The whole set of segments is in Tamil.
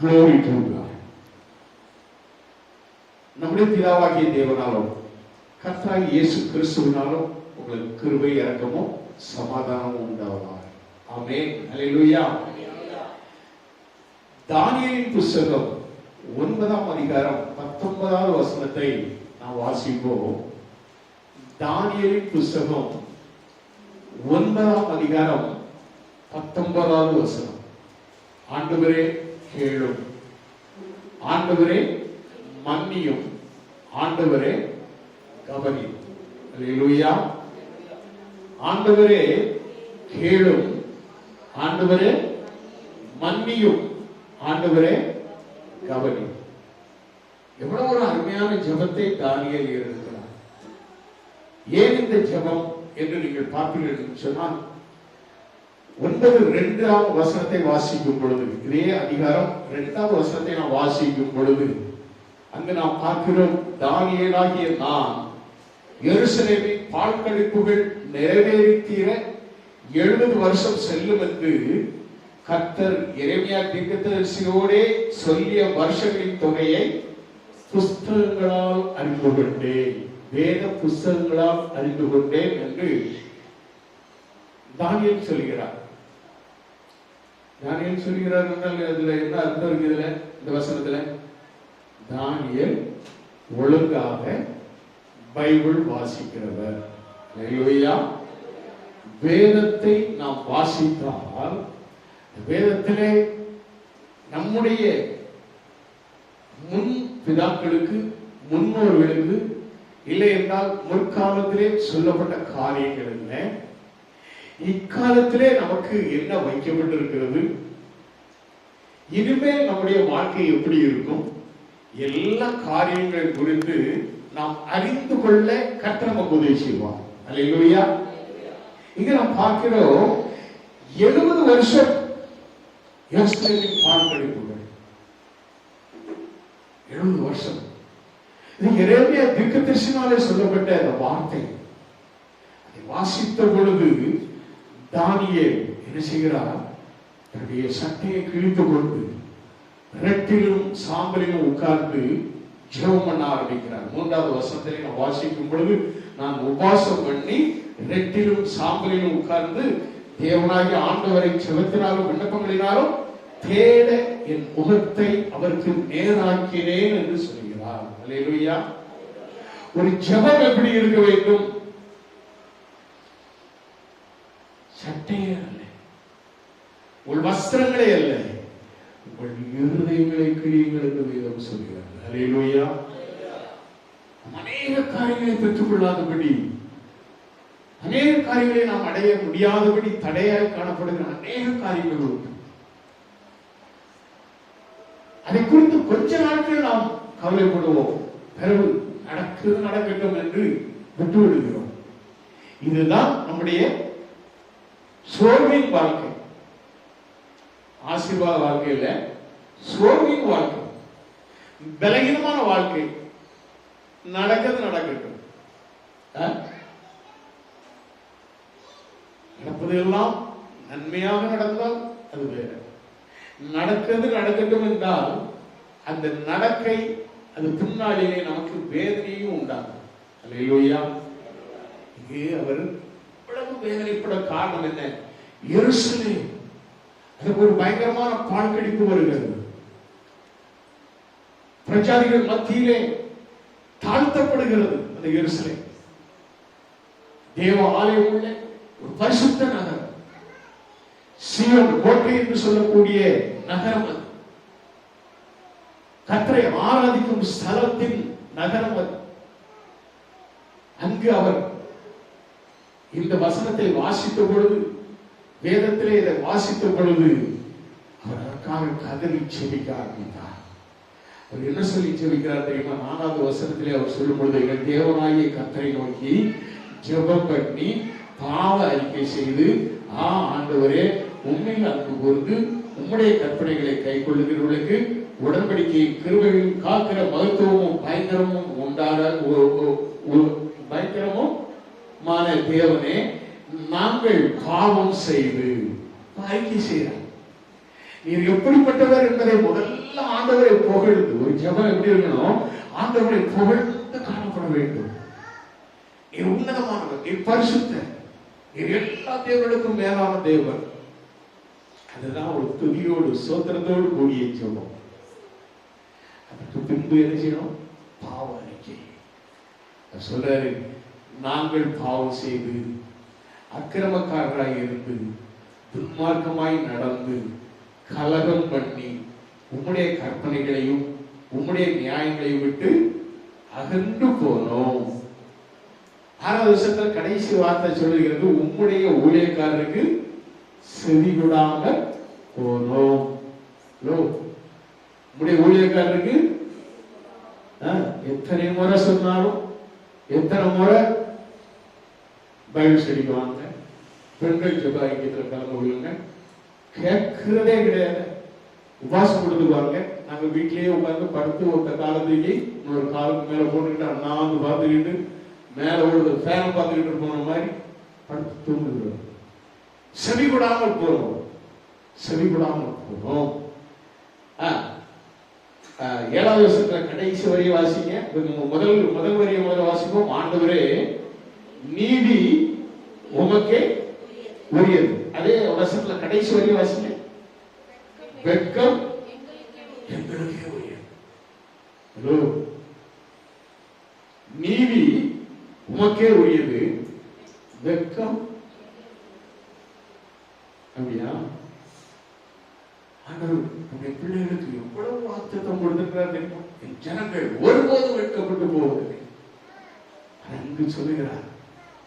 Glory to God. நம்முடைய பிதாவாகிய தேவனாலும் கர்த்தராகிய இயேசு கிறிஸ்துவினாலும் உங்களுக்கு கிருபை இறக்கமும் சமாதானமும் உண்டாவதாக. ஆமே அலையிலுயா தானியலின் புஸ்தகம் ஒன்பதாம் அதிகாரம் பத்தொன்பதாவது வசனத்தை நாம் வாசிப்போம். தானியலின் புஸ்தகம் ஒன்பதாம் அதிகாரம் பத்தொன்பதாவது வசனம். ஆண்டவரே கேளும். ஆண்டவரே மன்னியும். ஆண்டவரே கவனியும். அல்லேலூயா ஆண்டவரே கேளும். ஆண்டவரே மன்னியும். ஆண்டவரே கவனியும். எவ்வளவு ஒரு அருமையான ஜெபத்தை தானியல் இருக்கிறார் ஏன் இந்த ஜபம் என்று நீங்கள் பார்ப்பீர்கள் சொன்னால் ஒன்பது ரெண்டாம் வசனத்தை வாசிக்கும் பொழுது இதே அதிகாரம் இரண்டாம் வசனத்தை நாம் வாசிக்கும் பொழுது அங்கு நாம் பார்க்கிறோம் தானியலாகிய நான் எருசலேமின் பால் கழிப்புகள் நிறைவேறித்தீர எழுபது வருஷம் செல்லும் என்று கர்த்தர் இறைமையா திக்கத்தரிசியோடே சொல்லிய வருஷங்களின் தொகையை புஸ்தகங்களால் அறிந்து கொண்டேன். வேத புஸ்தகங்களால் அறிந்து கொண்டேன் என்று தானியல் சொல்கிறார் தானியல் சொல்கிறார் என்றால் அதுல என்ன அர்த்தம் இருக்கு இதுல? இந்த வசனத்துல? தானியல் ஒழுங்காக பைபிள் வாசிக்கிறவர். அல்லேலூயா வேதத்தை நாம் வாசித்தால் வேதத்திலே நம்முடைய முன் பிதாக்களுக்கு முன்னோர்களுக்கு இல்லை என்றால் முற்காலத்திலே சொல்லப்பட்ட காரியங்கள் என்ன? இக்காலத்திலே நமக்கு என்ன வைக்கப்பட்டிருக்கிறது? இனிமேல் நம்முடைய வாழ்க்கை எப்படி இருக்கும்? எல்லா காரியங்கள் குறித்து நாம் அறிந்து கொள்ள கற்ற நமக்கு உதவி அல்லையா இங்க நாம் பார்க்கிறோம் எழுபது வருஷம் யோஸ்தேவின் எழுபது வருஷம். இது எரேமியா தீர்க்கதரிசினாலே சொல்லப்பட்ட அந்த வார்த்தை. அதை வாசித்த பொழுது தானியே என்ன செய்கிறார்? தன்னுடைய சட்டையை கிழித்து கொண்டு ரெட்டிலும் சாம்பலிலும் உட்கார்ந்து ஜெபம் பண்ண ஆரம்பிக்கிறார். மூன்றாவது வருஷத்திலே நான் வாசிக்கும் பொழுது நான் உபாசம் பண்ணி ரெட்டிலும் சாம்பலிலும் உட்கார்ந்து தேவனாகி ஆண்டவரை செவத்தினாலும் விண்ணப்பங்களினாலும் தேட என் முகத்தை அவருக்கு நேராக்கினேன் என்று சொல்கிறார். ஒரு ஜெபம் எப்படி இருக்க வேண்டும்? சட்டையே அல்ல உங்கள் வஸ்திரங்களே அல்ல உங்கள் இருதயங்களை கிரியுங்கள் என்று வேதம் சொல்கிறார் அநேக காரியங்களை பெற்றுக்கொள்ளாதபடி அநேக காரியங்களை நாம் அடைய முடியாதபடி தடையாய் காணப்படுகிற அநேக காரியங்கள் உண்டு. அதை குறித்து கொஞ்ச நாட்கள் நாம் கவலைப்படுவோம். பிறகு நடக்குது நடக்கட்டும் என்று விட்டு விடுகிறோம் இதுதான் நம்முடைய சோர்வின் வாழ்க்கை. ஆசீர்வாத வாழ்க்கையில சோர்வின் வாழ்க்கை. பலகீனமான வாழ்க்கை. நடக்கிறது நடக்கட்டும். நடப்பது நடப்பதெல்லாம் நன்மையாக நடந்தால் அது வேற. நடக்கிறது நடக்கட்டும் என்றால் அந்த நடக்கை அது பின்னாளிலே நமக்கு வேதனையும் உண்டாகும். அல்லையா இங்கே அவர் இவ்வளவு வேதனைப்பட காரணம் என்ன? எருசலே அதுக்கு ஒரு பயங்கரமான பாழ்கடிப்பு வருகிறது. பிரச்சாரிகள் மத்தியிலே தாழ்த்தப்படுகிறது அந்த எருசலே தேவ ஆலயம் உள்ள ஒரு பரிசுத்த நகரம். சியோன் கோட்டை என்று சொல்லக்கூடிய நகரம் அது. கத்தரை ஆராதிக்கும் ஸ்தலத்தின் நகரம் அது. அங்கு அவர் இந்த வசனத்தை வாசித்த பொழுது வேதத்திலே இதை வாசித்த பொழுது அவர் அதற்காக கதறி செபிக்க ஆரம்பித்தார். அவர் என்ன சொல்லி செபிக்கிறார் தெரியுமா? நாலாவது வசனத்திலே அவர் சொல்லும் பொழுது எங்கள் தேவனாகிய கத்தரை நோக்கி ஜெபம் பண்ணி பாவ அறிக்கை செய்து ஆ ஆண்டவரே உண்மையில் அன்பு கூர்ந்து உம்முடைய கற்பனைகளை கை கொள்ளுகிறவர்களுக்கு உடன்படிக்கையை கிருபையும் காக்கிற மகத்துவமும் பயங்கரமும் உண்டாக பயங்கரமும் மான தேவனே நாங்கள் பாவம் செய்து அறிக்கை செய்கிறார் நீர் எப்படிப்பட்டவர் என்பதை முதல்ல ஆண்டவரை புகழ்ந்து ஒரு ஜெபம் எப்படி இருக்கணும்? ஆண்டவரை புகழ்ந்து காணப்பட வேண்டும். நீர் உன்னதமானவர் நீர் பரிசுத்த நீர் எல்லா தேவர்களுக்கும் மேலான தேவன். அதுதான் ஒரு துதியோடு சோத்திரத்தோடு கூடிய ஜபம். அதற்கு பின்பு என்ன செய்யணும்? பாவ அறிக்கை. சொல்றாரு நாங்கள் பாவம் செய்து அக்கிரமக்காரராய் இருந்து துன்மார்க்கமாய் நடந்து கலகம் பண்ணி உம்முடைய கற்பனைகளையும் உம்முடைய நியாயங்களையும் விட்டு அகன்று போனோம். ஆறாவது வருஷத்துல கடைசி வார்த்தை சொல்லுகிறது உம்முடைய ஊழியக்காரருக்கு செவி போனோம். உம்முடைய ஊழியக்காரருக்கு எத்தனை முறை சொன்னாலும் எத்தனை முறை பைபிள் ஸ்டடிக்கு வாங்க. பெண்கள் ஜெப ஐக்கியத்தில் கலந்து கொள்ளுங்க. கேட்கிறதே கிடையாது. உபாசம் கொடுத்துக்குவாங்க நாங்கள் வீட்லேயே உட்காந்து படுத்து ஒருத்த காலத்துக்கு இன்னொரு காலுக்கு மேலே போட்டுக்கிட்டு அண்ணாந்து பார்த்துக்கிட்டு மேலே ஒரு ஃபேன் பார்த்துக்கிட்டு போன மாதிரி படுத்து தூங்குகிறோம். செவி விடாமல் போகிறோம் செவி விடாமல் போகிறோம் ஆ, ஏழாவது வருஷத்துல கடைசி வரையை வாசிங்க. கொஞ்சம் முதல் முதல் வரையை முதல்ல வாசிப்போம். ஆண்டவரே நீதி உமக்கே உரியது. அதே வருஷத்துல கடைசி வரியை வாசிங்க. வெட்கம் எங்களுக்கே உரியது. ஹலோ. நீதி உமக்கே உரியது. வெட்கம் அப்படியா? ஆண்டவர் உடைய பிள்ளைகளுக்கு எவ்வளவு வாக்குத்தத்தம் கொடுத்திருக்கிறார் தெரியுமா? என் ஜனங்கள் ஒருபோதும் வெட்கப்பட்டு போவதில்லை. அங்கு சொல்லுகிறார்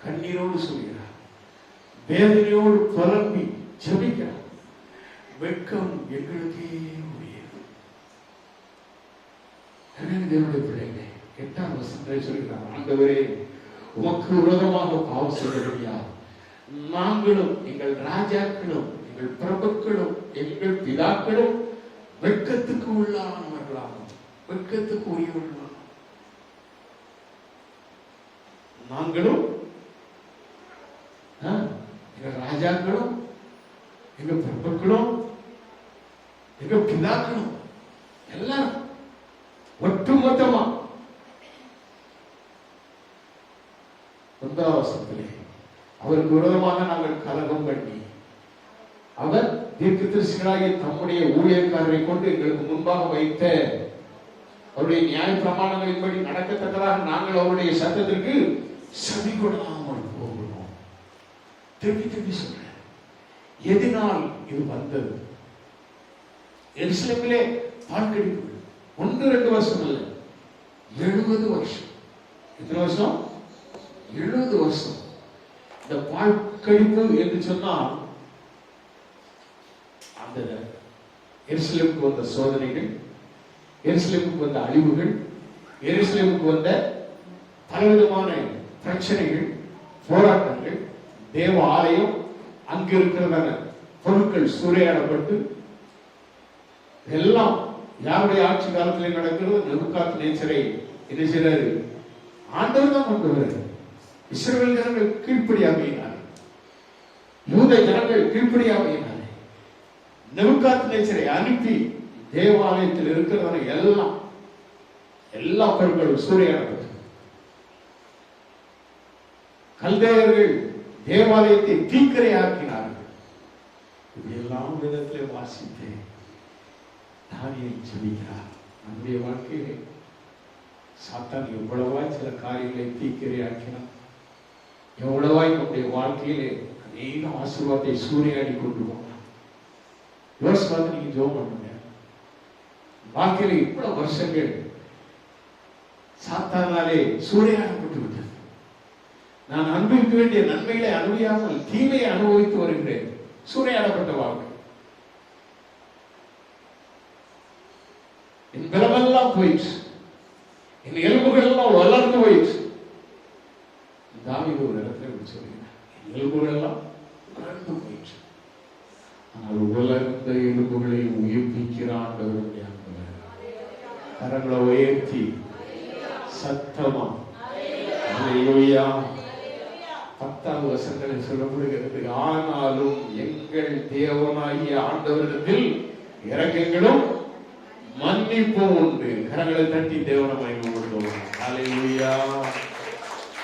கண்ணீரோடு சொல்லுகிறார். வேதனையோடு புலம்பி ஜெபிக்கிறார். வெட்கம் எங்களுக்கே உரியது. தேவனுடைய பிள்ளைகளே எட்டாம் வசனத்தை சொல்கிறார் ஆண்டவரே உமக்கு விரோதமாக பாவம் செய்ய முடியாது நாங்களும் எங்கள் ராஜாக்களும் எங்கள் பிரபுக்களும் எங்கள் பிதாக்களும் வெட்கத்துக்கு உள்ளானவர்களாகும். வெட்கத்துக்கு உரியவர்களாகும். நாங்களும் எங்க ராஜாக்களும் எங்க பிரபுக்களும் எங்க பிதாக்களும் எல்லாரும் ஒட்டுமொத்தமா வந்தாவசத்திலே அவருக்கு விரோதமாக நாங்கள் கலகம் பண்ணி அவர் தீர்க்க தீர்க்கதரிசிகளாகிய தம்முடைய ஊழியக்காரரை கொண்டு எங்களுக்கு முன்பாக வைத்த அவருடைய நியாய பிரமாணங்களின்படி நடக்கத்தக்கதாக நாங்கள் அவருடைய சத்தத்திற்கு செவி கொடாமல் திருப்பி திருப்பி சொல்றேன். எதினால் இது வந்தது. எருசலேமிலே பால்கடிப்பு. ஒன்று ரெண்டு வருஷம் இல்லை எழுபது வருஷம். எத்தனை வருஷம்? எழுபது வருஷம். இந்த பால்கடிப்பு என்று சொன்னால் அந்த எருசலேமுக்கு வந்த சோதனைகள் எருசலேமுக்கு வந்த அழிவுகள் எருசலேமுக்கு வந்த பலவிதமான பிரச்சனைகள் போராட்டங்கள் தேவ ஆலயம் அங்கு இருக்கிறதான பொருட்கள் சூறையாடப்பட்டு எல்லாம் யாருடைய ஆட்சி காலத்திலே நடக்கிறது நெருக்காத்து நேச்சரை என்ன செய்யறாரு ஆண்டவர் தான் கொண்டு வர்றாரு. இஸ்ரவேல் ஜனங்கள் கீழ்ப்படியாமையினார் யூத ஜனங்கள் கீழ்ப்படியாமையினார் நெருக்காத்து நேச்சரை அனுப்பி தேவாலயத்தில் இருக்கிறவரை எல்லாம் எல்லா பொருட்களும் சூறையாடப்பட்டது. கல்தேயர்கள் தேவாலயத்தை தீக்கரை ஆக்கினார்கள். இப்படியெல்லாம் விதத்திலே வாசித்தேன். தானியல் சொல்லுகிறார் நம்முடைய வாழ்க்கையிலே சாத்தான் எவ்வளவாய் சில காரியங்களை தீக்கரை தீக்கிரையாக்கினான் எவ்வளவாய் நம்முடைய வாழ்க்கையிலே அநேக ஆசீர்வாதத்தை சூறையாடி கொண்டு போனான். யோசிச்சு பார்த்து நீங்க ஜோம் பண்ணுங்க. வாழ்க்கையில இவ்வளவு வருஷங்கள் சாத்தானாலே சூறையாடப்பட்டு விட்டது. நான் அனுபவிக்க வேண்டிய நன்மைகளை அனுபவியாமல் தீமையை அனுபவித்து வருகிறேன். சூறையாடப்பட்ட வாழ்க்கை. என் பலமெல்லாம் போயிடுச்சு என் எலும்புகள் எல்லாம் வளர்ந்து போயிடுச்சு தாவீது ஒரு இடத்துல இப்படி சொல்லுகிறார் என் எலும்புகள் எல்லாம் வளர்ந்து போயிடுச்சு ஆனால் உலர்ந்த எலும்புகளை உயிர்ப்பிக்கிற கரங்களை உயர்த்தி சத்தமா. அல்லேலூயா பத்தாவது வசனங்களில் சொல்லப்படுகிறது ஆனாலும் எங்கள் தேவனாகிய ஆண்டவரிடத்தில் இறக்கங்களும் மன்னிப்பும் உண்டு. கரங்களை தட்டி தேவனை மகிமைப்படுத்துவோம் ஹalleluya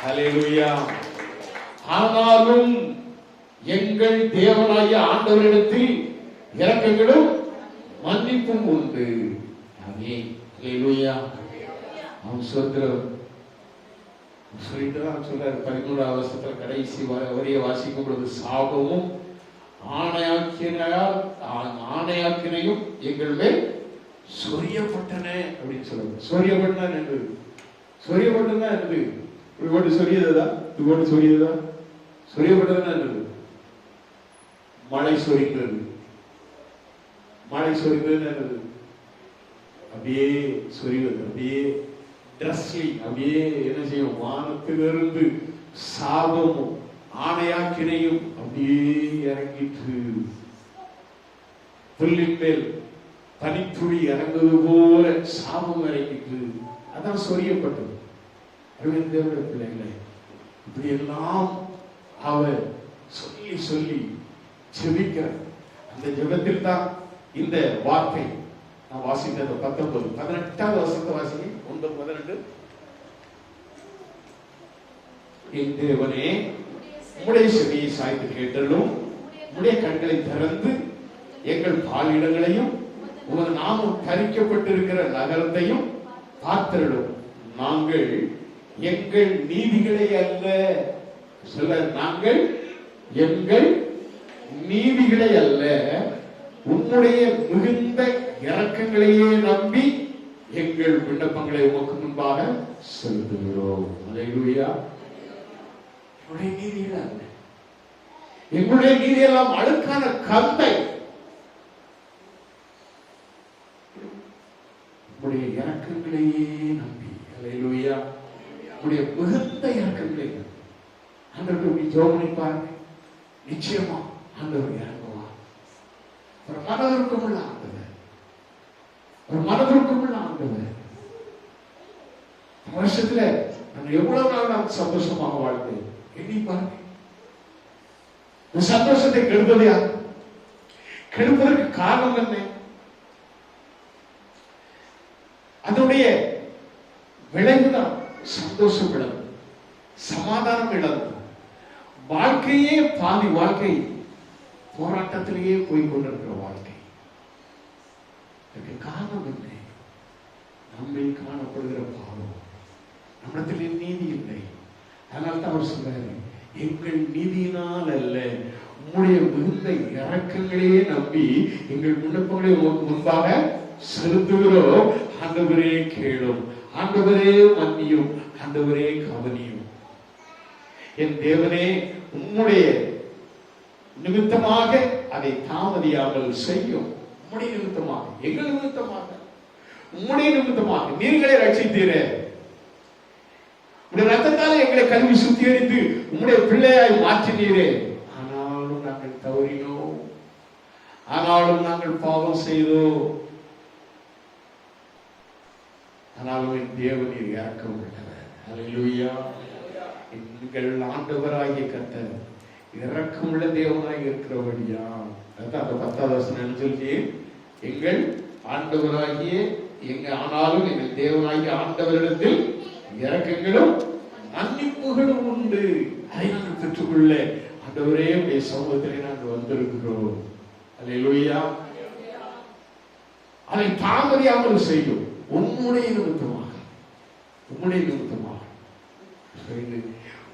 ஹalleluya. ஆனாலும் எங்கள் தேவனாகிய ஆண்டவரிடத்தில் இறக்கங்களும் மன்னிப்பும் உண்டு. ஆமென். ஹalleluya. அவன் சொல்கிறார் சொல்லிட்டு தான் சொல்றாரு பதிமூணாவது வருஷத்துல கடைசி வரியை வாசிக்கும் பொழுது சாபமும் ஆணையாக்கினால் ஆணையாக்கினையும் எங்கள் மேல் சொரியப்பட்டன அப்படின்னு சொல்லுங்க. சொரியப்பட்டன என்று சொரியப்பட்டன என்று இப்படி போட்டு சொரியதா இது போட்டு சொரியதா சொரியப்பட்டதுன்னா என்னது மழை சொரிக்கிறது. மழை சொரிக்கிறது என்னது அப்படியே சொரிவது அப்படியே ட்ரெஸ்லி அப்படியே என்ன செய்யும்? வானத்திலிருந்து சாபமும் ஆணையாக்கினையும் அப்படியே இறங்கிட்டு புல்லின் மேல் பனித்துளி இறங்குவது போல சாபம் இறங்கிட்டு அதான் சொரியப்பட்டது. அரவிந்த் பிள்ளைகளை இப்படி எல்லாம் அவர் சொல்லி சொல்லி ஜெபிக்கிறார். அந்த ஜெபத்தில் தான் இந்த வார்த்தை. நான் வாசித்தது பத்தொன்பது பதினெட்டாவது வருஷத்தை வாசிக்க ஒன்பது பதினெட்டு என் தேவனே உம்முடைய செவியை சாய்த்து கேட்டலும் உம்முடைய கண்களை திறந்து எங்கள் பாலிடங்களையும் உமது நாமம் கரிக்கப்பட்டிருக்கிற நகரத்தையும் பார்த்திருடும் நாங்கள் எங்கள் நீதிகளை அல்ல. சொல்ல நாங்கள் எங்கள் நீதிகளை அல்ல. உன்னுடைய மிகுந்த இறக்கங்களையே நம்பி எங்கள் விண்ணப்பங்களை உமக்கு முன்பாக செலுத்துகிறோம். அல்லேலூயா என்னுடைய நீதிகள் எங்களுடைய நீதியெல்லாம் அழுக்கான கந்தை உங்களுடைய இறக்கங்களையே நம்பி. அலையிலுயா உங்களுடைய மிகுந்த இறக்கங்களை அன்றைக்கு ஆண்டவருக்கு ஜோமனை பாருங்க. நிச்சயமா ஆண்டவர் இறங்குவார். ஒரு மனதிற்கும் உள்ள ஆண்டவர். ஒரு மனதிற்கும் உள்ள வருஷத்துல நான் எவ்வளவு நாள் நான் சந்தோஷமாக வாழ்ந்தேன்? எண்ணி பாருங்க. இந்த சந்தோஷத்தை கெடுப்பது யார்? கெடுப்பதற்கு காரணம் என்ன? அதனுடைய விளைவுதான் சந்தோஷம் இழந்து சமாதானம் இழந்து வாழ்க்கையே பாதி வாழ்க்கை போராட்டத்திலேயே போய் கொண்டிருக்கிற வாழ்க்கை. காரணம் என்ன? நம்மை காணப்படுகிற பாவம். நம்மிடத்தில் நீதி இல்லை. அதனால தான் அவர் சொல்றாரு எங்கள் நீதியினால் அல்ல. உங்களுடைய மிகுந்த இறக்கங்களையே நம்பி எங்கள் விண்ணப்பங்களை முன்பாக செலுத்துகிறோம். ஆண்டவரே கேளும். ஆண்டவரே மன்னியும். ஆண்டவரே கவனியும். என் தேவனே உம்முடைய நிமித்தமாக அதை தாமதியாமல் செய்யும். உம்முடைய நிமித்தமாக எங்கள் நிமித்தமாக. உம்முடைய நிமித்தமாக நீங்களே ரட்சித்தீரே. உடைய ரத்தத்தால் எங்களை கல்வி சுத்திகரித்து உம்முடைய பிள்ளையாய் மாற்றினீரே. ஆனாலும் நாங்கள் தவறினோம் ஆனாலும் நாங்கள் பாவம் செய்தோம் ஆனாலும் என் தேவனீர் இறக்கம் உள்ளவர். அல்லேலூயா எங்கள் ஆண்டவராகிய கர்த்தர் இறக்கமுள்ள தேவனாய் இருக்கிறபடியா அதான் அந்த பத்தாவது வசனம் சொல்லி எங்கள் ஆண்டவராகிய எங்க ஆனாலும் எங்கள் தேவனாகிய ஆண்டவரிடத்தில் இறக்கங்களும் மன்னிப்புகளும் உண்டு. அதை நாங்கள் பெற்றுக்கொள்ள ஆண்டவரே உடைய சமூகத்திலே நாங்கள் வந்திருக்கிறோம். அல்லேலூயா அதை தாமதியாமல் செய்யும் உம்முடைய நிமித்தமாக. உம்முடைய நிமித்தமாக.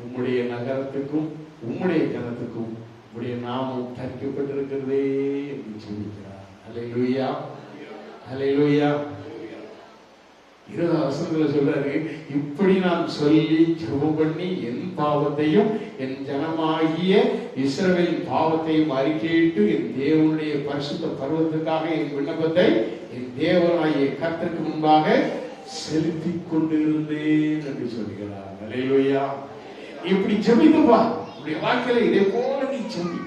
உம்முடைய நகரத்துக்கும் உம்முடைய ஜனத்துக்கும் உம்முடைய நாமம் தரிக்கப்பட்டிருக்கிறதே என்று சொல்லிக்கிறார் அலை அல்லேலூயா இருபது வசனத்துல சொல்றாரு இப்படி நான் சொல்லி ஜபம் பண்ணி என் பாவத்தையும் என் ஜனமாகிய இஸ்ரவேலின் பாவத்தையும் அறிக்கையிட்டு என் தேவனுடைய பரிசுத்த பருவத்துக்காக என் விண்ணப்பத்தை என் தேவனாகிய கத்திற்கு முன்பாக செலுத்தி கொண்டிருந்தேன் என்று சொல்கிறார். அல்லேலூயா இப்படி ஜெபித்து உடைய வாழ்க்கையில இதே போல நீ ஜபி.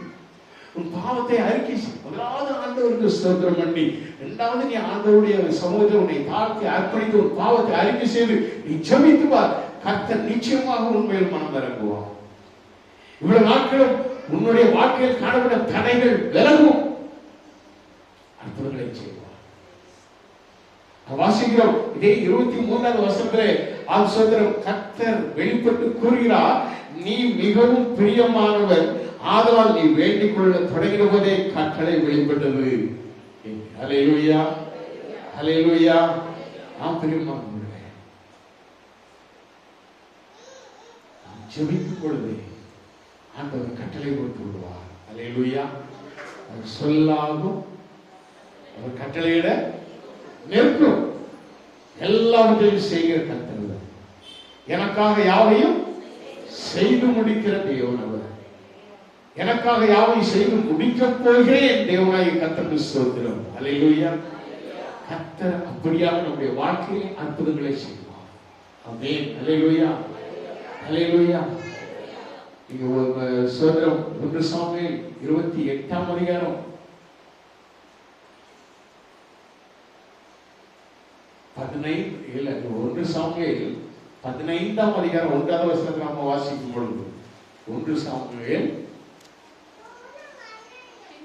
உன் பாவத்தை அறிக்கை செய். முதலாவது ஆண்டவருக்கு ஸ்தோத்திரம் பண்ணி இரண்டாவது நீ ஆண்டவருடைய சமூகத்தை உன்னை தாழ்த்தி அர்ப்பணித்து உன் பாவத்தை அறிக்கை செய்து நீ ஜெபித்து பார். கர்த்தர் நிச்சயமாக உண்மையில் மனம் இறங்குவார் இவ்வளவு நாட்களும் உன்னுடைய வாழ்க்கையில் காணப்பட்ட தடைகள் விலகும். அற்புதங்களை செய்வார். இதே இருபத்தி மூணாவது வசனத்திலே அது சோதரம் கத்தர் வெளிப்பட்டு கூறுகிறார் நீ மிகவும் பிரியமானவர் ஆதலால் நீ வேண்டிக் கொள்ள தொடங்கின போதே கட்டளை வெளிப்பட்டது. ஹalleluya ஹalleluya. நான் பிரியமானவர்களே நாம் ஜெபிக்கும் பொழுது ஆண்டவர் கட்டளை கொடுத்து விடுவார். ஹalleluya. அவர் சொல்லாகும். அவர் கட்டளையிட நிற்கும். எல்லாவற்றையும் செய்கிற கத்தல் எனக்காக யாவையும் செய்து முடிக்கிற தேவன் அவர். எனக்காக யாவையும் செய்து முடிக்கப் போகிறேன் தேவனாய் கர்த்தருக்கு ஸ்தோத்திரம். அல்லேலூயா. கத்தர் அப்படியாக நம்முடைய வாழ்க்கையிலே அற்புதங்களை செய்வார். ஆமென். அல்லேலூயா. அல்லேலூயா. இங்க ஒரு சோதரம் ஒன்று சாமி இருபத்தி எட்டாம் அதிகாரம். பதினைந்து இல்ல ஒன்று சாமியில் பதினைந்தாம் அதிகாரம் ஒன்றாவது வசனத்தை நாம வாசிக்கும் பொழுது ஒன்று சாமியில்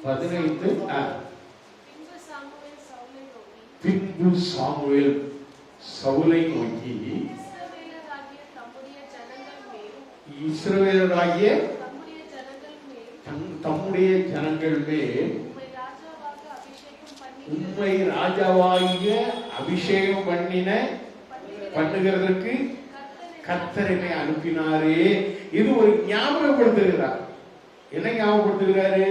பதினைந்து பின்பு சாமுவேல் சவுலை நோக்கி. இஸ்ரவேலராகிய தம்முடைய ஜனங்கள் மேல் உண்மை ராஜாவாகிய அபிஷேகம் பண்ணின பண்ணுகிறதற்கு கர்த்தர் என்னை அனுப்பினாரே. இது ஒரு ஞாபகப்படுத்துகிறார். என்ன ஞாபகப்படுத்துகிறாரு?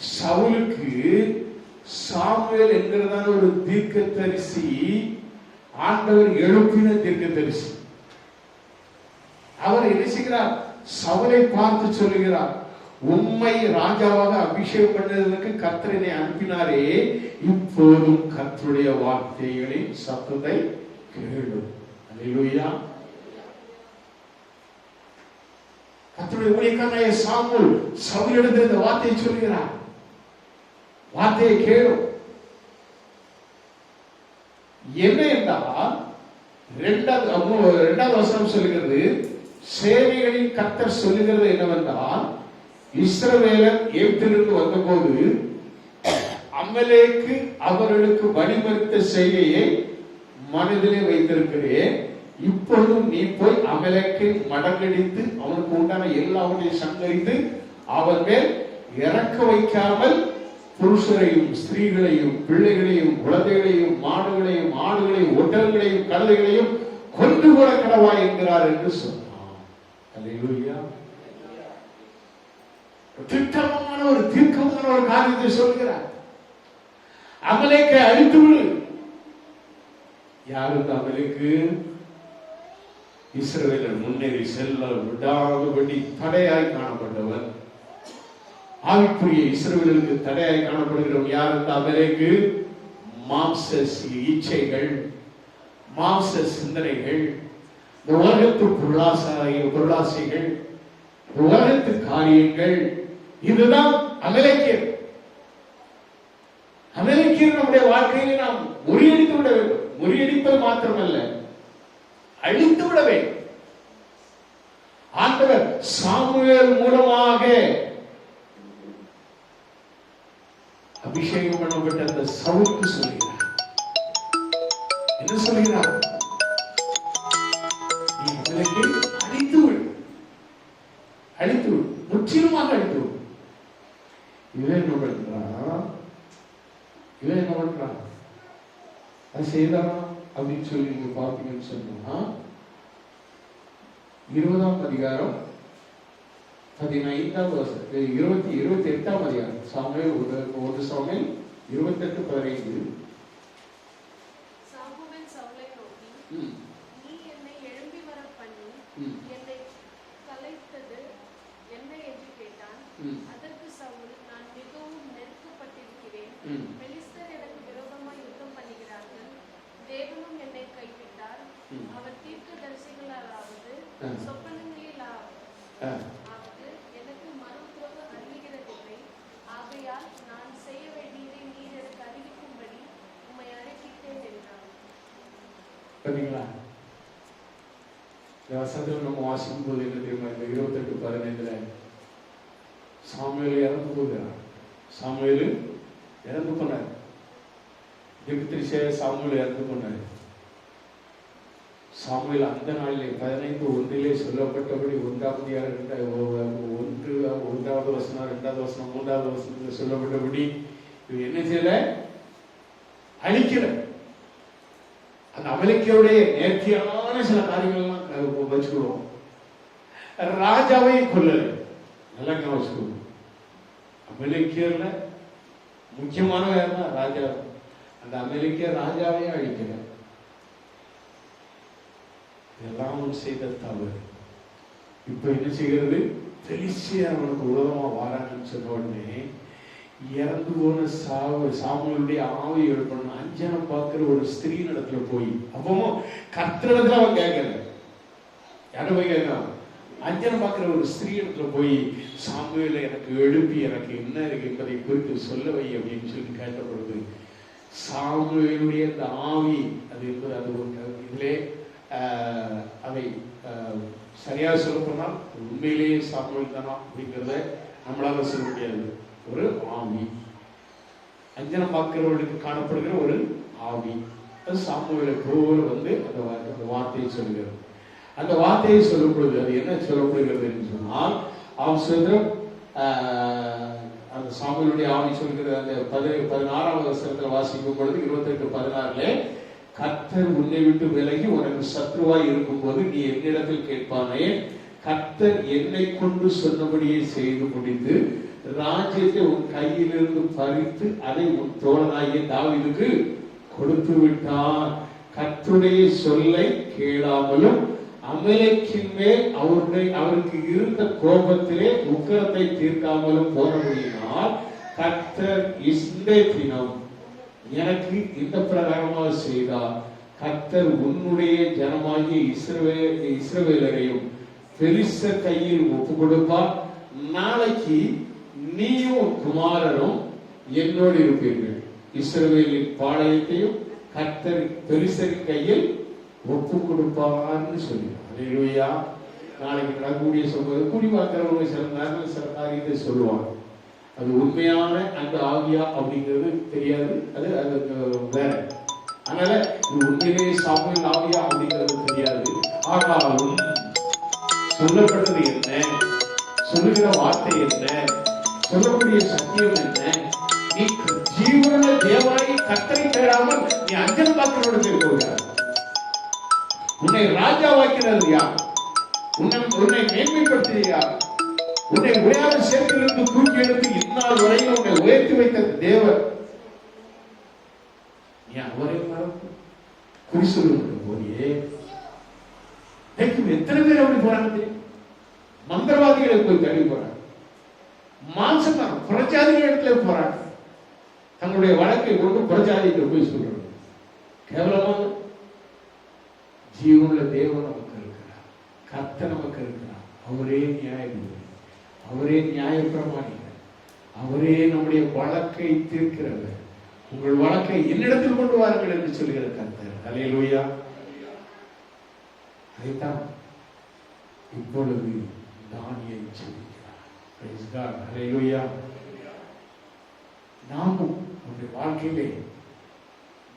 சவுலுக்கு சாமுவேல் என்கிறதான ஒரு தீர்க்க தரிசி ஆண்டவர் எழுப்பின தீர்க்கதரிசி. அவர் என்ன செய்கிறார்? சவுலை பார்த்து சொல்லுகிறார் உண்மை ராஜாவாக அபிஷேகம் பண்ணதற்கு கத்தரினை அனுப்பினாரே இப்போதும் கத்தருடைய வார்த்தைகளின் சத்தத்தை கேளு அல்லேலூயா. கத்தருடைய ஊழியக்காரனாய சாமுல் சவுலிடத்தில் இந்த வார்த்தையை சொல்கிறார் வார்த்தையை கேளும் என்ன என்றால் இரண்டாவது அம்மு- இரண்டாவது வசனம் சொல்லுகிறது சேவைகளின் கத்தர் சொல்லுகிறது என்னவென்றால் இஸ்ரவேலர் எகிப்திலிருந்து வந்தபோது அமலேக்கு அவர்களுக்கு வழிமறித்த செய்கையை மனதிலே வைத்திருக்கிறேன். இப்பொழுதும் நீ போய் அமலேக்கு மடங்கடித்து அவனுக்கு உண்டான எல்லாவற்றையும் சங்கரித்து அவன் மேல் இறக்க வைக்காமல் புருஷரையும் ஸ்திரீகளையும் பிள்ளைகளையும் குழந்தைகளையும் மாடுகளையும் ஆடுகளையும் ஒட்டல்களையும் கழுதைகளையும் கொண்டு கூட கடவா என்கிறார் என்று சொன்னார். திட்டமான ஒரு தீர்க்கமான ஒரு காரியத்தை சொல்கிறார். அமலேக்கை அழித்து விடு. யார் இந்த அமலேக்கு? முன்னேறி செல்ல விடாதபடி தடையாய் காணப்பட்டவர் ஆவிக்குரிய இஸ்ரவேலுக்கு தடையாய் காணப்படுகிறவன் யார் இந்த அமலேக்கு மாம்ச இச்சைகள் மாம்ச சிந்தனைகள் உலகத்து பொருளாசாய பொருளாசைகள் உலகத்து காரியங்கள் இதுதான் அமலேக்கியர் அமெரிக்கர் நம்முடைய வாழ்க்கையில நாம் முறியடித்து விட வேண்டும். முறியடிப்பது மாத்திரமல்ல அழித்து விட வேண்டும். ஆண்டவர் சாமுவேல் மூலமாக அபிஷேகம் பண்ணப்பட்ட அந்த சவுக்கு சொல்கிறார். என்ன சொல்கிறார்? நீ அமலேக்கை அழித்து விடு. அழித்து விடு. முற்றிலுமாக அழித்து விடு. இவன் என்ன பண்றான்? இவன் என்ன பண்றான்? அது செய்தானா? அப்படின்னு சொல்லி நீங்க பார்த்தீங்கன்னு சொன்னா இருபதாம் அதிகாரம் பதினைந்தாம் வருஷம் இருபத்தி இருபத்தி எட்டாம் அதிகாரம் சாமுவேல் ஒரு ஒரு சாமுவேல் இருபத்தெட்டு பதினைந்து. ம், நீ என்னை எழும்பி வர பண்ணி ம், என்னை கலைத்தது என்ன என்று கேட்டான் ம், அதற்கு சவுல் நான் மிகவும் நெருக்கப்பட்டிருக்கிறேன் ம். பெலிஸ்தர் எனக்கு விரோதமாய் யுத்தம் பண்ணுகிறார்கள் தேவனும் என்னை கைவிட்டார் ம். அவர் தீர்க்கதரிசிகளாலாவது ஆ. சொப்பனங்களிலாவது ஆ, எனக்கு மறுபுறம் அறிவிக்கிறதில்லை ஆகையால் நான் செய்ய வேண்டியதை நீர் எனக்கு அறிவிக்கும்படி உம்மை அழைக்கிட்டேன் என்றான் சரிங்களா இந்த வசனத்தில் நம்ம வாசிக்கும் போது என்ன தெரியுமா? இந்த இருபத்தெட்டு பதினைந்துல சாமியில் இறந்து போகிறார். சாமியில் இறந்து போனார். திமித்திரிசே சாமியில் இறந்து போனார். சாமியில் அந்த நாளிலே பதினைந்து ஒன்றிலே சொல்லப்பட்டபடி ஒன்றாவது அதிகாரம் இரண்டா- ஒன்று ஒன்றாவது வசனம் ரெண்டாவது வசனம் மூன்றாவது வசனத்தில் சொல்லப்பட்டபடி இது என்ன செய்யல? அழிக்கல. அந்த நேர்த்தியான சில காரியங்கள்லாம் க- வச்சுக்கிடுவோம். ராஜாவை கொல்லல. நல்லா ஞாபகம் வச்சுக்கணும் அமெரிக்கர்ல முக்கியமானவன் யாருன்னா ராஜா. அந்த அமெரிக்க ராஜாவையும் அழிக்கல இதெல்லாம் அவன் செய்த தவறு. இப்ப என்ன செய்கிறது? பெலிசியர் அவனுக்கு உலகமா வாராட்டுன்னு சொன்ன உடனே இறந்து போன சாவு சாமுவேலுடைய ஆவி எழுப்பணும் அஞ்சனம் பார்க்கிற ஒரு ஸ்திரீ இடத்துல போய் அப்பவும் கத்திரத்துல அவன் கேட்கல யாரும் போய் கேட்கலாம் அஞ்சனம் பார்க்கிற ஒரு ஸ்திரீ இடத்துல போய் சாமுவேல எனக்கு எழுப்பி எனக்கு என்ன இருக்கு என்பதை குறித்து சொல்ல வை அப்படின்னு சொல்லி கேட்ட பொழுது சாமுவேலுடைய அந்த ஆவி அது என்பது அது ஒரு இதிலே அதை சரியாக சொல்ல போனால் உண்மையிலேயே சாமுவேல் தானா அப்படிங்கிறத நம்மளால சொல்ல முடியாது. அஞ்சனம் பார்க்கிறவர்களுக்கு காணப்படுகிற ஒரு ஆவி. அது சாமுவேலை போல வந்து அந்த அந்த வார்த்தையை சொல்கிறது. அந்த வார்த்தையை சொல்லும் பொழுது அது என்ன சொல்லப்படுகிறது என்று சொன்னால் அவன் சொல்கிற அந்த சாமியுடைய ஆவி சொல்கிறது அந்த பதி பதினாறாவது வருஷத்தில் வாசிக்கும் பொழுது இருபத்தெட்டு பதினாறுல கர்த்தர் உன்னை விட்டு விலகி உனக்கு சத்ருவாய் இருக்கும்போது நீ என்னிடத்தில் கேட்பானே? கர்த்தர் என்னை கொண்டு சொன்னபடியே செய்து முடித்து ராஜ்யத்தை உன் கையிலிருந்து பறித்து அதை உன் தோழனாகிய தாவிதுக்கு கொடுத்து விட்டான் கத்துடைய சொல்லை கேளாமலும் அமலைக்கின் மேல் அவருடைய அவருக்கு இருந்த கோபத்திலே உக்கரத்தை தீர்க்காமலும் போனபடியினால் கர்த்தர் இந்த தினம் எனக்கு இந்த பிரகாரமாக செய்தார். கர்த்தர் உன்னுடைய ஜனமாகிய இஸ்ரவே இஸ்ரவேலரையும் பெரிச கையில் ஒப்பு கொடுப்பார் நாளைக்கு நீயும் குமாரனும் என்னோடு இருப்பீர்கள். இஸ்ரவேலின் பாளையத்தையும் கர்த்தர் பெரிசரின் கையில் ஒப்பு கொடுப்பார்னு சொல்லுவார் நாளைக்கு நடக்கக்கூடிய சொல்வது குடிமாக்கிறவங்க சில நேரங்கள் சில காரியத்தை சொல்லுவாங்க. அது உண்மையான அந்த ஆவியா அப்படிங்கிறது தெரியாது. அது அது வேற. அதனால இது உண்மையிலேயே சாப்பிட ஆவியா அப்படிங்கிறது தெரியாது. ஆனாலும் சொல்லப்பட்டது என்ன? சொல்லுகிற வார்த்தை என்ன? சொல்லக்கூடிய சத்தியம் என்ன? நீ ஜீவன தேவாயி கத்தரை தேடாமல் நீ அஞ்சல் பார்க்கிறோடு போகிறார் உன்னை ராஜாவாக்கிறது யார்? உன்னை உன்னை மேன்மைப்படுத்தியது யார்? உன்னை உயர சேர்த்திலிருந்து தூக்கி எடுத்து இந்நாள் வரையில் உன்னை உயர்த்தி வைத்த தேவர் நீ அவரை மறந்து குறி சொல்லுகிற போதே எத்தனை பேர் அப்படி போறாங்க மந்திரவாதிகளை போய் தள்ளி போறாங்க. மாம்சக்காரன் புறஜாதிகள் இடத்துல போறாங்க தங்களுடைய வழக்கை கொண்டு புறஜாதிகிட்ட போய் சொல்றாங்க. கேவலமாக ஜீவனுள்ள தேவன் நமக்கு இருக்கிறார். கத்த நமக்கு இருக்கிறார். அவரே நியாயபதி. அவரே நியாயப்பிரமாணிகர் அவரே நம்முடைய வழக்கை தீர்க்கிறவர். உங்கள் வழக்கை என்னிடத்தில் கொண்டு வாருங்கள் என்று சொல்கிற கர்த்தர். அலையலூயா அதைத்தான் இப்பொழுது தானியை சொல்கிறார் நாமும் நம்முடைய வாழ்க்கையிலே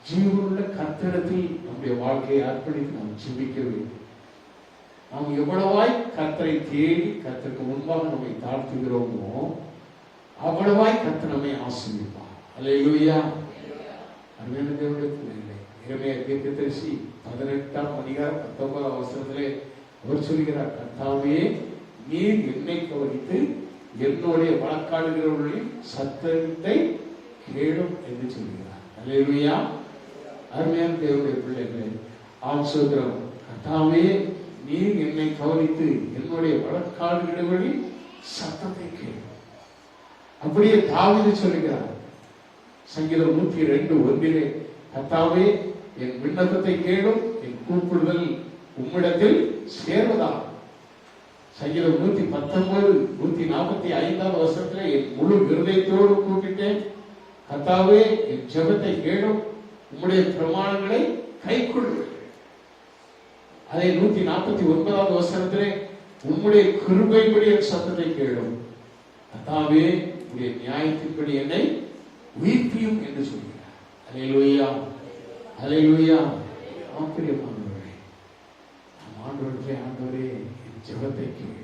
ஜீவனுள்ள கத்திரத்தில் நம்முடைய வாழ்க்கையை அர்ப்பணித்து நாம் சிந்திக்க வேண்டும். நாம் எவ்வளவாய் கத்தரை தேடி கத்திற்கு முன்பாக நம்மை தாழ்த்துகிறோமோ அவ்வளவாய் கர்த்தர் நம்மை அல்ல அல்லேலூயா அருமையான தேவனுடைய பிள்ளைகளே இறைமைய தீர்க்கதரிசி பதினெட்டாம் அதிகாரம் பத்தொன்பதாம் அவசரத்திலே அவர் சொல்கிறார் கத்தாவே நீர் என்னை கவனித்து என்னுடைய வழக்காடுகிறவர்களின் சத்தத்தை கேடும் என்று சொல்கிறார். அல்லேலூயா. அருமையான தேவனுடைய பிள்ளைகளை ஆம் சோதரம் கர்த்தாவே நீர் என்னை கவனித்து என்னுடைய வழக்காடுகிறவர்களின் சத்தத்தை கேடும் அப்படியே தாவீது சொல்லுகிறார் சங்கீதம் நூற்றி ரெண்டு ஒன்றிலே கத்தாவே என் விண்ணப்பத்தை கேடும் என் கூப்பிடுதல் உம்மிடத்தில் சேர்வதாகும். சங்கீதம் நூத்தி பத்தொன்பது நூத்தி நாற்பத்தி ஐந்தாவது வருஷத்துல என் முழு விருதயத்தோடு கூப்பிட்டேன். கத்தாவே என் ஜபத்தை கேளும். உம்முடைய பிரமாணங்களை கை அதை நூத்தி நாற்பத்தி ஒன்பதாவது வருஷத்திலே உம்முடைய கிருபைப்படி என் சத்தத்தை கேளும். கர்த்தாவே உடைய நியாயத்தின்படி என்னை உயிர்ப்பியும் என்று சொல்கிறார். அலையிலுயா அலையிலுயா ஆப்பிரியமானவர்களே ஆண்டவர்களே ஆண்டவரே. ஜெபத்தை கேளும்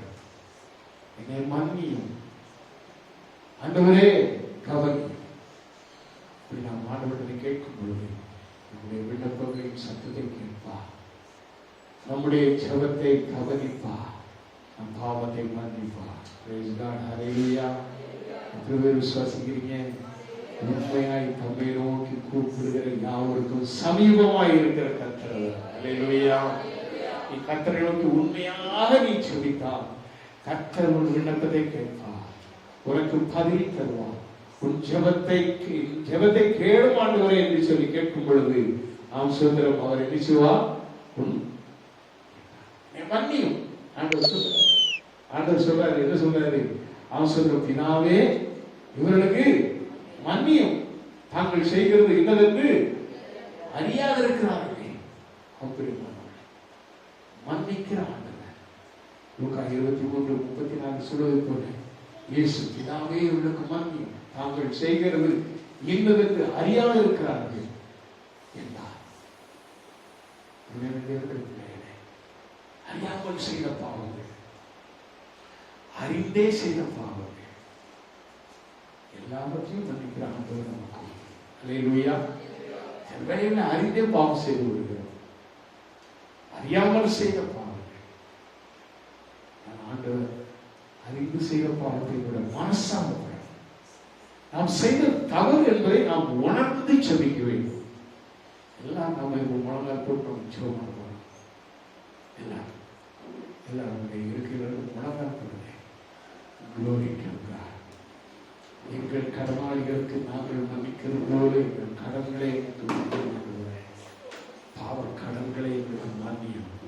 என்னை மன்னியும். ஆண்டவரே கவனியும் இப்படி நாம் ஆண்டவர்களை கேட்கும் பொழுது நம்முடைய விண்ணப்பங்களின் சத்தத்தை கேட்பா. நம்முடைய ஜெபத்தை கவனிப்பா. நம் பாவத்தை மன்னிப்பா. Praise விசுவாசிக்கிறீங்க? உண்மையாய் தம்மை நோக்கி கூப்பிடுகிற யாவருக்கும் சமீபமாய் இருக்கிற கத்தர் Hallelujah. நீ கத்தரை நோக்கி உண்மையாக நீ செபித்தால் கத்தர் உன் விண்ணப்பத்தை கேட்பார். உனக்கு பதில் தருவார். உன் ஜபத்தை ஜபத்தை ஜெபத்தை கேளும் என்று சொல்லி கேட்கும் பொழுது நாம் சுதந்திரம் அவர் என்ன செய்வார்? உன் மன்னியும். ஆண்டவர் சொல்றார். ஆண்டவர் சொல்றாரு என்ன சொல்றாரு? அவன் சொல்ற பினாவே இவர்களுக்கு மன்னியும். தாங்கள் செய்கிறது இன்னதென்று அறியாதிருக்கிறார்களே. அப்படிமானவர்களே மன்னிக்கிற ஆண்டவர் லூக்கா இருபத்தி மூன்று முப்பத்தி நான்கு சொல்வது போல இயேசு பிதாவே இவர்களுக்கு மன்னி தாங்கள் செய்கிறது இன்னதற்கு அறியாமல் இருக்கிறார்கள் என்றார். அறியாமல் செய்த பாவங்கள் அறிந்தே செய்த பாவங்கள் எல்லாவற்றையும் மன்னிக்கிற ஆண்டவர் நமக்கு அல்லேலூயா. அறிந்தே பாவம் செய்து அறியாமல் செய்த பாவங்கள். ஆண்டவர் அறிந்து செய்த பாவத்தை விட மனசாக நாம் செய்த தவறு என்பதை நாம் உணர்ந்து செபிக்க வேண்டும் எல்லாம் நம்ம இப்போ முழங்கால் கூட்டம் நம்ம ஜெபம் எல்லாம். எல்லாம் நம்முடைய இருக்கிறது முழங்கால் போடுங்க Glory எங்கள் கடனாளிகளுக்கு நாங்கள் மன்னிக்கிறது போல எங்கள் கடன்களை பாவ கடன்களை எங்களுக்கு